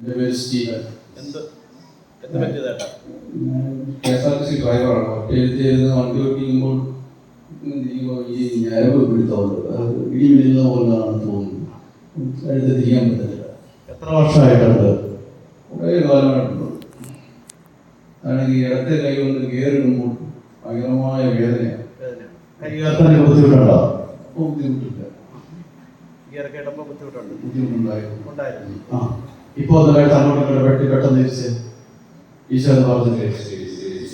എന്റെ പേര് സ്റ്റീവൻ എന്ത് എന്ത് പറ്റിയതേട്ടാ K S R T C ഡ്രൈവറാണ് ഒറ്റയിരുത്തി ഇരുന്ന് വണ്ടി ഓടിക്കുമ്പോൾ ഇരിക്കുമ്പോൾ ഈ ഞരമ്പ് പിടുത്തമുണ്ട് അത് ഇടി വിടുന്ന പോലെയാണെന്ന് തോന്നുന്നു. അടുത്ത് തിരിയാൻ പറ്റത്തില്ല. എത്ര വർഷമായിട്ടുണ്ട് കുറേ കാലമായിട്ടുണ്ട് അതാണെങ്കിൽ ഇടത്തെ കൈ കൊണ്ട് കയറിടുമ്പോൾ ഭയങ്കരമായ വേദനയാണ്. വേദനയാണ്. കൈകാലത്തിന് ബുദ്ധിമുട്ടുണ്ടോ? ബുദ്ധിമുട്ടില്ല. ഗിയർ കേട്ടപ്പോൾ ബുദ്ധിമുട്ടുണ്ട്? ബുദ്ധിമുട്ടുണ്ടായിരുന്നു. ഉണ്ടായിരുന്നു. ആ. ഇപ്പോൾ ഒന്ന് അങ്ങോട്ടും ഇങ്ങോട്ടും വെട്ടി പെട്ടെന്ന് തിരിച്ച് ഈശോ എന്ന് പറഞ്ഞില്ലേ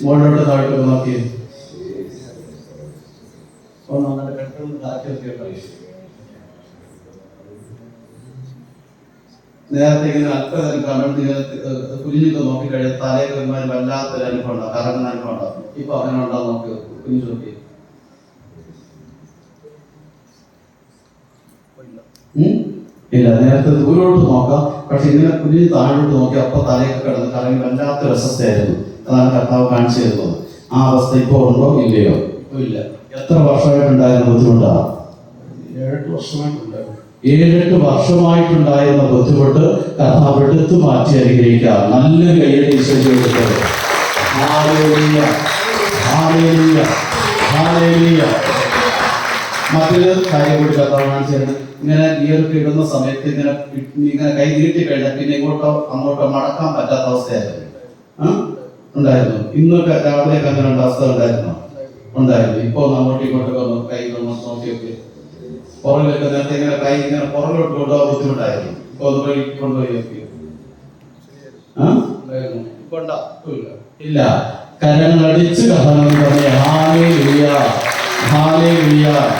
മുകളിലോട്ട് താഴോട്ട് നോക്കി ഒന്ന് അങ്ങനെ പെട്ടെന്ന് താഴ്ത്തി നോക്കിയപ്പോൾ. നേരത്തെ ഇങ്ങനെ അല്പനേരം കമഴ്ന്ന് കുഞ്ഞിട്ട് നോക്കി കഴിഞ്ഞാൽ തലയിൽ ഒരുമാതിരി വല്ലാത്തൊരു അനുഭവം ഉണ്ടാവും കറങ്ങുന്ന അനുഭവം ഉണ്ടാവും ഇപ്പൊ അങ്ങനെ ഉണ്ടാവും നോക്കി കുഞ്ഞു നോക്കി. ഉം? ഇല്ല നേരത്തെ ദൂരോട്ട് നോക്കാം. പക്ഷെ ഇങ്ങനെ കുഞ്ഞിന് താഴോട്ട് നോക്കി അപ്പൊ തലയൊക്കെ കിടന്ന് കറങ്ങി വല്ലാത്തൊരു അസ്വസ്ഥയായിരുന്നു അതാണ് കർത്താവ് കാണിച്ചു തരുന്നത്. ആ അവസ്ഥ ഇപ്പോ ഉണ്ടോ ഇല്ലയോ? ഇപ്പൊ ഇല്ല. എത്ര വർഷമായിട്ടുണ്ടായിരുന്ന ബുദ്ധിമുട്ടാ? ഏഴെട്ട് വർഷമായിട്ടുണ്ടായിരുന്നു ഏഴെട്ട് വർഷമായിട്ടുണ്ടായിരുന്ന ബുദ്ധിമുട്ട് കർത്താവ് എടുത്തു മാറ്റി അനുഗ്രഹിക്കാം. നല്ലൊരു കയ്യടി ഹാലേലൂയ, ഹാലേലൂയ, ഹാലേലൂയ. മറ്റൊരു കാര്യം കൂടി തരുന്നത് ഇങ്ങനെ ഗിയർക്ക് ഇടുന്ന സമയത്ത് ഇങ്ങനെ ഇങ്ങനെ കൈ നീട്ടി കഴിഞ്ഞാൽ പിന്നെ ഇങ്ങോട്ടോ അങ്ങോട്ടോ മടക്കാൻ പറ്റാത്ത അവസ്ഥയായിരുന്നു? ഉണ്ടായിരുന്നു. ഇന്നൊക്കെ രാവിലെയൊക്കെ അങ്ങനെ അവസ്ഥ ഉണ്ടായിരുന്നു? ഉണ്ടായിരുന്നു. ഇപ്പൊ അങ്ങോട്ടും ഇങ്ങോട്ടൊക്കെ ഒന്ന് കൈ ഒന്ന് നോക്കിയൊക്കെ. പുറകിലൊക്കെ നേരത്തെ ഇങ്ങനെ കൈ ഇങ്ങനെ പുറകിലോട്ട് കൊണ്ടുപോകാൻ ബുദ്ധിമുട്ടായിരുന്നു. ഇപ്പൊ ഒന്ന് കൈ കൊണ്ടുപോയി നോക്കി. ഇല്ല. കരങ്ങളടിച്ച് കഥകൾ പറഞ്ഞ ഹാലേ ഹാലേ